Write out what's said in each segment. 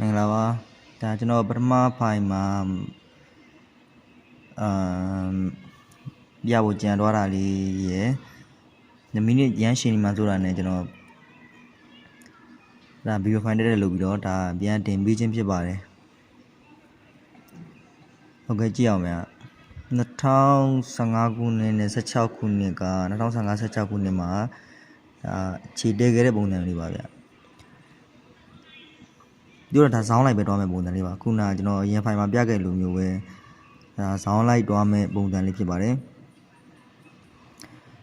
မင်္ဂလာပါဒါကျွန်တော်ပထမဖိုင်မှာအမ်ပြဖို့ကြံသွားတာလေးရယ်2မိနစ်ရမ်းရှင်ဒီမှာဆိုတာနဲ့ကျွန်တော်ဒါဗီဒီယိုဖိုင်တက်တက်လုပ်ပြီးတော့ဒါပြန်တင်ပေးခြင်းဖြစ်ပါတယ်ဟုတ်ကဲ့ကြည့်အောင်ဗျာ2015ခုနှစ်နဲ့16ခုနှစ်က2015 16ခုနှစ်မှာဒါခြေတဲခဲ့တဲ့ပုံစံလေးပါဗျာ ပြောတော့ဒါဇောင်းလိုက်ပဲတွားမဲ့ပုံစံလေးပါခုနကကျွန်တော်ရင်ဖိုင်မှာပြခဲ့လိုမျိုးပဲဒါဇောင်းလိုက်တွားမဲ့ပုံစံလေးဖြစ်ပါတယ်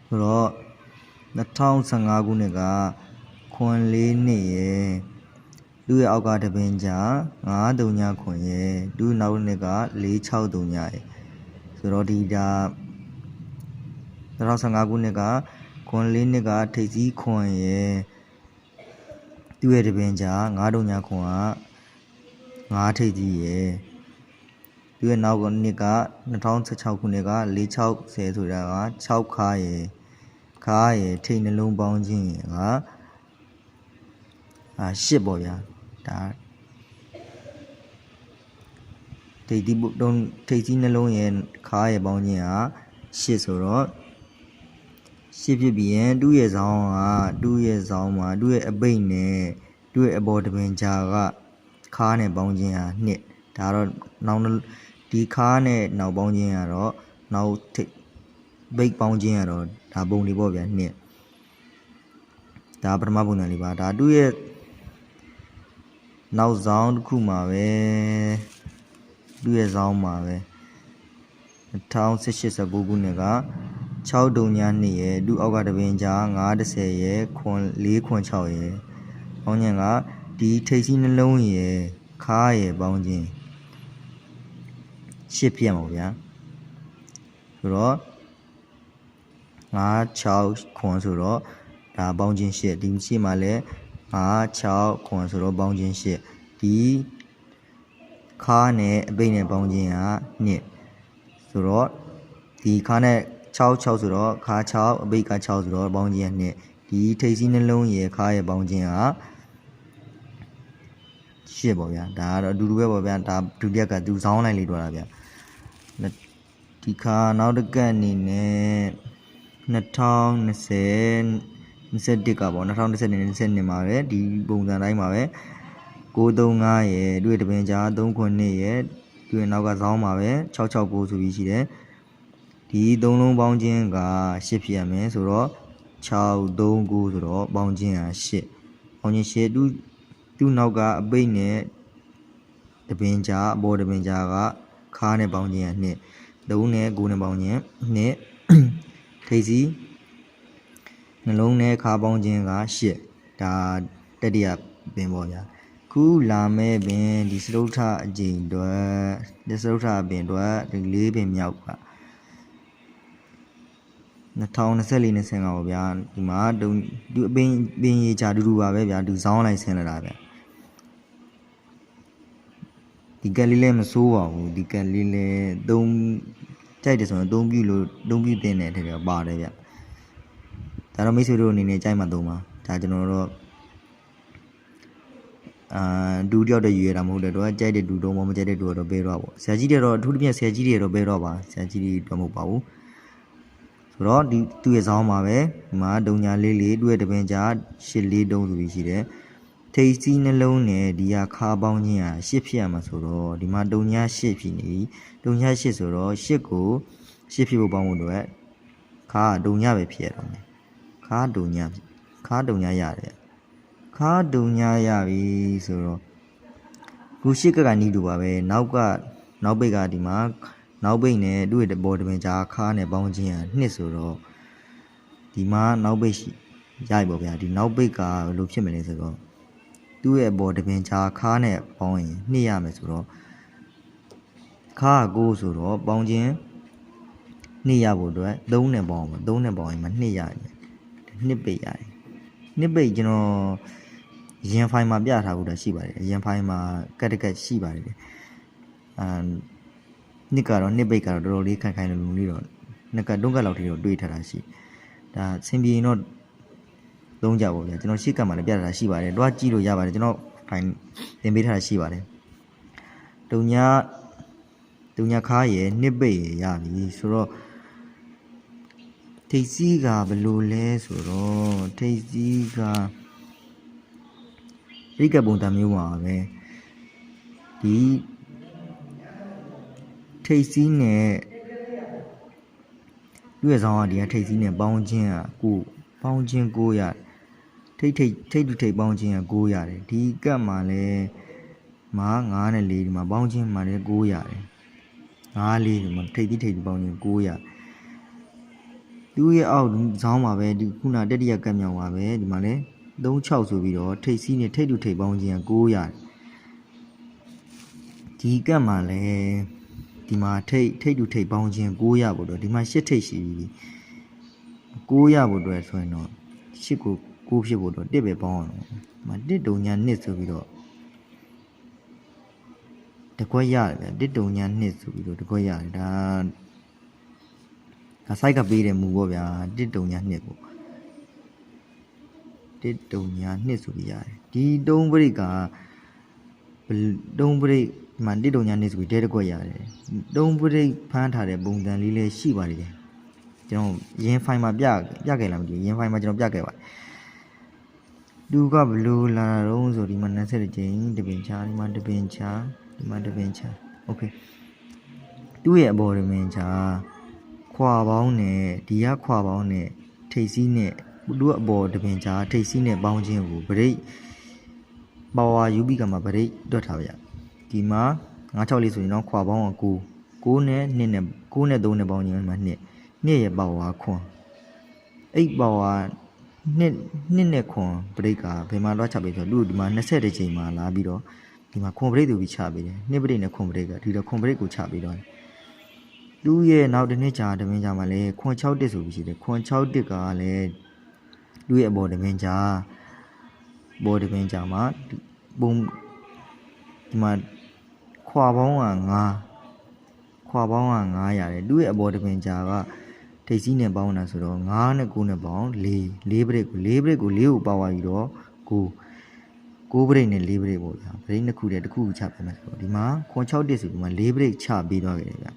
ဆိုတော့2015ခုနှစ်ကခွန်လေးနှစ်ရယ်သူ့ရဲ့အောက်ကတပင်ကြာ9တုံညာခွန်ရယ်သူ့နောက်နှစ်က46တုံညာရယ်ဆိုတော့ဒီဒါ2015ခုနှစ်ကခွန်လေးနှစ်ကထိပ်စည်းခွန်ရယ် သူ့ရဲ့တပင်ကြာ9တုံညာခွန်က9ထိပ်ကြီးရယ်သူ့ရဲ့နောက်ကနှစ်က2016ခုနှစ်က460ဆိုတာက6ခါရယ်ခါရယ်ထိပ်နှလုံးပေါင်းခြင်းရယ်ကအာ8ပေါ့ဗျာဒါထိပ်ဒီတုံးထိပ်ကြီးနှလုံးရယ်ခါရယ်ပေါင်းခြင်းက8ဆိုတော့ ရှစ်ဖြစ်ပြီးရင်တူးရဲ့ဇောင်းကတူးရဲ့ဇောင်းမှာတူးရဲ့အပိတ်နဲ့တူးရဲ့အပေါ်တပင်ကြာကခါနဲ့ပေါင်းခြင်းဟာနှစ်ဒါတော့နောက်ဒီခါနဲ့နောက်ပေါင်းခြင်းကတော့နောက်ထိပ်ဘိတ်ပေါင်းခြင်းကတော့ဒါပုံလေးပေါ့ဗျာနှစ်ဒါပထမပုံစံလေးပါဒါတူးရဲ့နောက်ဇောင်းတစ်ခုမှာပဲတူးရဲ့ဇောင်းမှာပဲ2018 19ခုနှစ်က 6တုံညာ2ရယ်ဒုအောက်ကတပင်ကြား930ရယ်ခွန်4ခွန်6ရယ်ပေါင်းခြင်းကဒီထိပ်စီးနှလုံးရယ်ခါရယ်ပေါင်းခြင်းရှစ်ပြတ်ပါဗျာဆိုတော့9 6ခွန်ဆိုတော့ဒါပေါင်းခြင်းရှစ်ဒီရှစ်မှာလည်း9 6ခွန်ဆိုတော့ပေါင်းခြင်းရှစ်ဒီခါနဲ့အပိတ်နဲ့ပေါင်းခြင်းက2ဆိုတော့ဒီခါနဲ့ 6 6ဆိုတော့ခါ6အပိတ်က6ဆိုတော့ပေါင်းခြင်းက2ဒီထိပ်စီးနှလုံးရယ်ခါရယ်ပေါင်းခြင်းကရှစ်ပေါ့ဗျာဒါကတော့အတူတူပဲပေါ့ဗျာဒါဒုတိယကသူဇောင်းလိုက်လေးတော့တာဗျာဒီခါနောက်တစ်ကက်အနေနဲ့2020 21ကပေါ့2020နဲ့22မှာပဲဒီပုံစံတိုင်းမှာပဲ635ရယ်တွေ့တပင်ကြား39ရယ်တွေ့နောက်ကဇောင်းမှာပဲ669ဆိုပြီးရှိတယ် ဒီသုံးလုံးပေါင်းခြင်းက8ဖြစ်ရမယ်ဆိုတော့639ဆိုတော့ပေါင်းခြင်းက8ပေါင်းခြင်း8သူသူ့နောက်ကအပိတ်နဲ့တပင်ကြားအပေါ်တပင်ကြားကခါနဲ့ပေါင်းခြင်းက2 3နဲ့9နဲ့ပေါင်းခြင်း2ထိပ်စီနှလုံးနဲ့ခါပေါင်းခြင်းက8ဒါတတိယပင်ပေါ့ဗျာခုလာမဲ့ပင်ဒီစရုထအကျိန်အတွက်ဒီစရုထပင်အတွက်ဒီ၄ပင်မြောက်က 2024 25ပေါ့ဗျာဒီမှာတုံဒီအပင်ပင်ရေချာတူတူပါပဲဗျာဒီဇောင်းလိုက်ဆင်းလာတာဗျာဒီကက်လေးလည်းမစိုးပါဘူးဒီကက်လေးလည်းသုံးကြိုက်တယ်ဆိုရင်သုံးပြလို့သုံးပြတင်တယ်ထင်တယ်ပါတယ်ဗျာဒါတော့မိတ်ဆွေတို့အနေနဲ့ကြိုက်မှသုံးပါဒါကျွန်တော်တို့အာဒူတယောက်တည်းယူရတာမဟုတ်တဲ့တော့ကြိုက်တဲ့ဒူတော့မကြိုက်တဲ့ဒူတော့ဘဲတော့ပေါ့ဆရာကြီးတွေတော့အထူးသဖြင့်ဆရာကြီးတွေတော့ဘဲတော့ပါဆရာကြီးတွေတော့မဟုတ်ပါဘူး ဆိုတော့ဒီသူ့ရဲ့ဇောင်းမှာပဲဒီမှာဒုံညာလေးလေးသူ့ရဲ့တပင်ကြားရှစ်လေးတုံးဆိုပြီးရှိတယ်ထိတ်စီးနှလုံးနဲ့ဒီဟာခါပေါင်းခြင်းဟာရှစ်ဖြစ်ရမှာဆိုတော့ဒီမှာဒုံညာရှစ်ဖြစ်နေပြီဒုံညာရှစ်ဆိုတော့ရှစ်ကိုရှစ်ဖြစ်ဖို့ပေါင်းဖို့အတွက်ခါဒုံညာပဲဖြစ်ရတော့မယ်ခါဒုံညာခါဒုံညာရတယ်ခါဒုံညာရပြီဆိုတော့ခုရှစ်ကကနီးတူပါပဲနောက်ကနောက်ပိတ်ကဒီမှာ နောက်ပိတ်နဲ့သူ့ရဲ့ဘောတပင်ကြားခါနဲ့ပေါင်းခြင်းဟာနှစ်ဆိုတော့ဒီမှာနောက်ပိတ်ရှိရိုက်ပေါ့ဗျာဒီနောက်ပိတ်ကဘယ်လိုဖြစ်မလဲဆိုတော့သူ့ရဲ့ဘောတပင်ကြားခါနဲ့ပေါင်းရင်နှစ်ရမယ်ဆိုတော့ခါကကိုဆိုတော့ပေါင်းခြင်းနှစ်ရဖို့အတွက်3နဲ့ပေါင်းအောင်3နဲ့ပေါင်းရင်မှနှစ်ရတယ်နှစ်ပိတ်ရတယ်နှစ်ပိတ်ကျွန်တော်ရင်ဖိုင်မှာပြထားဖို့တော့ရှိပါတယ်ရင်ဖိုင်မှာကတ်တကတ်ရှိပါတယ်အာ နှစ်ကတော့နှစ်ပိတ်ကတော့တော်တော်လေးခိုင်ခိုင်လုံလုံလေးတော့နှစ်ကတ်တုံးကတ်လောက်ထိတော့တွေးထားတာရှိဒါဆင်ပြေရင်တော့သုံးကြပါဗျာကျွန်တော်ရှေ့ကတ်မှာလည်းပြထားတာရှိပါတယ်တွားကြည့်လို့ရပါတယ်ကျွန်တော်ဖိုင်တင်ပေးထားတာရှိပါတယ်တုံညာတုံညာခါရယ်နှစ်ပိတ်ရယ်ရပြီဆိုတော့ထိတ်စီးကဘယ်လိုလဲဆိုတော့ထိတ်စီးကရိကပုံတံမျိုးပါပဲဒီ ထိတ်စီးနဲ့သူ့ရဲ့ဆောင်ကဒီကထိတ်စီးနဲ့ပေါင်းချင်းကကိုပေါင်းချင်းကိုရထိတ်ထိတ်ထိတ်တူထိတ်ပေါင်းချင်းကကိုရတယ်ဒီကတ်မှာလဲမား9နဲ့4ဒီမှာပေါင်းချင်းမှာလဲကိုရတယ်9 4ဒီမှာထိတ်တိထိတ်တူပေါင်းချင်းကိုရသူ့ရဲ့အောက်ဆောင်းမှာပဲဒီခုနတတိယကတ်မြောင်ပါပဲဒီမှာလဲ36ဆိုပြီးတော့ထိတ်စီးနဲ့ထိတ်တူထိတ်ပေါင်းချင်းကကိုရတယ်ဒီကတ်မှာလဲ ဒီမှာထိတ်ထိတ်တူထိတ်ပေါင်းချင်း9ရဖို့တော့ဒီမှာ8ထိတ်ရှိပြီ9ရဖို့အတွက်ဆိုရင်တော့8ကို9ဖြစ်ဖို့တော့1ပဲပေါင်းအောင်ဒီမှာ1တုံညာ2ဆိုပြီးတော့တကွက်ရတယ်ဗျ1တုံညာ2ဆိုပြီးတော့တကွက်ရတယ်ဒါဒါ site ကပေးတဲ့မူပေါ့ဗျာ1တုံညာ2ပေါ့1တုံညာ2ဆိုပြီးရတယ်ဒီတုံးပရိတ်ကဘယ်တုံးပရိတ် ဒီမှာ1တုံညာ2ဆိုပြီးတဲတကွက်ရတယ်တုံးပရိတ်ဖမ်းထားတဲ့ပုံစံလေးလည်းရှိပါသေးတယ်ကျွန်တော်ရင်းဖိုင်မှာပြပြခဲ့လားမသိဘူးရင်းဖိုင်မှာကျွန်တော်ပြခဲ့ပါတယ်လူကဘလူးလာတော့ဆိုဒီမှာ20ကြိမ်တပင်ချာဒီမှာတပင်ချာဒီမှာတပင်ချာโอเคသူ့ရဲ့အဘော်ရမင်ချာခွာပေါင်းနဲ့ဒီကခွာပေါင်းနဲ့ထိတ်စီးနဲ့လူအဘော်တပင်ချာထိတ်စီးနဲ့ပေါင်းခြင်းကိုဗရိတ်ပါဝါယူပြီးကမှာဗရိတ်တွက်ထားပါရ ဒီမှာ96လေးဆိုရင်တော့ခွာပေါင်းက9 9နဲ့2နဲ့9နဲ့3နဲ့ပေါင်းခြင်းမှာ2 2ရဲ့ပါဝါခွန်အဲ့ပါဝါနှစ်နှစ်နဲ့ခွန်ဘရိတ်ကဘယ်မှာတော့ချပေးဆိုတော့လူဒီမှာ20ချိန်မှာလာပြီးတော့ဒီမှာခွန်ဘရိတ်သူပြီးချပေးတယ်နှစ်ဘရိတ်နဲ့ခွန်ဘရိတ်ကဒီတော့ခွန်ဘရိတ်ကိုချပေးတော့လူရဲ့နောက်တစ်နှစ်ကြာတမင်ကြာမှာလဲခွန်6တစ်ဆိုပြီးရှိတယ်ခွန်6တစ်ကလည်းလူရဲ့အပေါ်တမင်ကြာဘောတမင်ကြာမှာပုံဒီမှာ ခွာပေါင်းက9ခွာပေါင်းက9ရတယ်လူရဲ့အပေါ်တပင်ကြာကထိတ်စီးနဲ့ပေါင်းတာဆိုတော့9နဲ့9နဲ့ပေါင်း4 4ဘရိတ်ကို4ဘရိတ်ကို4ကိုပါဝါယူတော့9 9ဘရိတ်နဲ့4ဘရိတ်ပေါ့ဗျာဘရိတ်နှစ်ခုတည်းတစ်ခုခုချပေးမယ်ဆိုတော့ဒီမှာခွန်6တစ်ဆိုဒီမှာ4ဘရိတ်ချပေးသွားခဲ့တယ်ဗျာ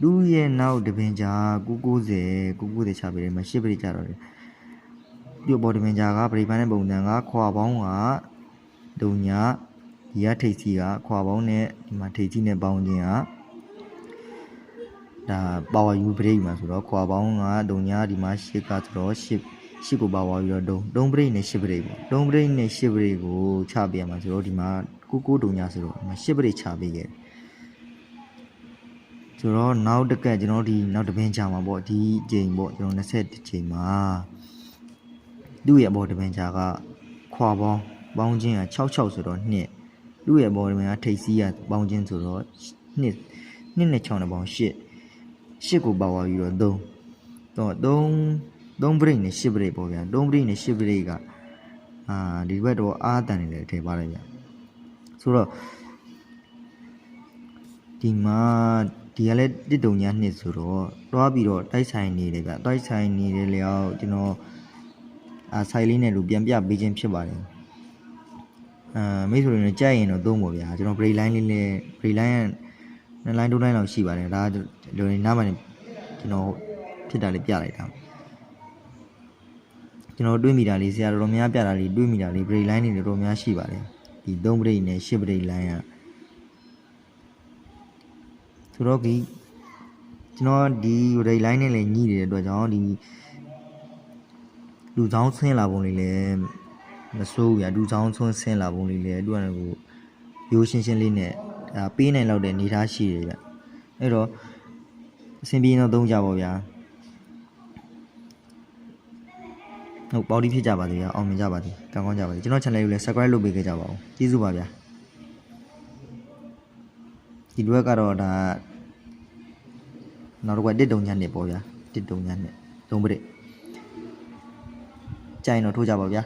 လူရဲ့နောက်တပင်ကြာ990 990ချပေးတယ်မှာ10ဘရိတ်ချတော့တယ်ဒီပေါ်တပင်ကြာကဗရိတ်ပန်းတဲ့ပုံစံကခွာပေါင်းကဒုံညာ ဒီကထိတ်စီကခွာပေါင်းနဲ့ဒီမှာထိတ်စီနဲ့ပေါင်းခြင်းကဒါပါဝါယူဘရိတ်မှာဆိုတော့ခွာပေါင်းကဒုံညာဒီမှာရှစ်ကဆိုတော့ရှစ်ရှစ်ကိုပါဝါယူတော့ဒုံဒုံဘရိတ်နဲ့ရှစ်ဘရိတ်ပေါ့ဒုံဘရိတ်နဲ့ရှစ်ဘရိတ်ကိုချပေးရမှာဆိုတော့ဒီမှာကိုကိုဒုံညာဆိုတော့ဒီမှာရှစ်ဘရိတ်ချပေးခဲ့ဆိုတော့နောက်တစ်ကက်ကျွန်တော်ဒီနောက်တစ်ပင်ချမှာပေါ့ဒီချိန်ပေါ့ကျွန်တော်20ချိန်မှာသူ့ရဲ့အပေါ်တစ်ပင်ချကခွာပေါင်းပေါင်းခြင်းက66ဆိုတော့2 သူ့ရဲ့ဘော်ဒီမန်ကထိတ်စီးရပေါင်းချင်းဆိုတော့နှစ်နှစ်နဲ့6နဲ့ပေါင်း8 8ကိုပါဝါပြီးတော့3တော့3 3ဘရိတ်နဲ့8ဘရိတ်ပေါ့ဗျာ3ဘရိတ်နဲ့8ဘရိတ်ကအာဒီဘက်တော့အာတန်နေတယ်ထည့်ပါလိုက်ဗျာဆိုတော့ဒီမှာဒီကလည်းတစ်တုံညာနှစ်ဆိုတော့တွားပြီးတော့တိုက်ဆိုင်နေတယ်ဗျတိုက်ဆိုင်နေတဲ့လျောက်ကျွန်တော်အာဆိုင်လေးနဲ့လူပြန်ပြပေးခြင်းဖြစ်ပါတယ် အာမိတ်ဆွေတွေနဲ့ကြိုက်ရင်တော့သုံးပါဗျာကျွန်တော် break line လေးနဲ့ break line ကနှစ် line ဒု line လောက်ရှိပါတယ်ဒါလိုနေနားမှာကျွန်တော်ဖြစ်တာလေးပြလိုက်တာကျွန်တော်တွေးမိတာလေးဆရာတော်များပြတာလေးတွေးမိတာလေး break line တွေတော်များရှိပါတယ်ဒီ3 break နဲ့10 break line ကဆိုတော့ဒီကျွန်တော်ဒီ break line နဲ့လည်းညှိနေတဲ့အတွက်ကြောင့်ဒီလူဆောင်ဆင်းလာပုံလေးလည်း မစိုးဘူးဗျာဒူဆောင်ဆွန်းဆင်းလာပုံလေးလေသူကလည်းကိုရိုးရှင်းရှင်းလေးနဲ့ဒါပေးနိုင်လောက်တဲ့နေသားရှိတယ်ဗျအဲ့တော့အဆင်ပြေတော့သုံးကြပါဗျာဟုတ်ပေါတီဖြစ်ကြပါသေးရအောင်မြင်ကြပါသေးကောင်းကောင်းကြပါသေးကျွန်တော် channel ကိုလည်း subscribe လုပ်ပေးခဲ့ကြပါဦးကျေးဇူးပါဗျာဒီဘက်ကတော့ဒါနောက်တစ်ခါတစ်တုံညနဲ့ပေါ့ဗျာတစ်တုံညနဲ့သုံးပရိတ်ကြိုင်တော့ထိုးကြပါဗျာ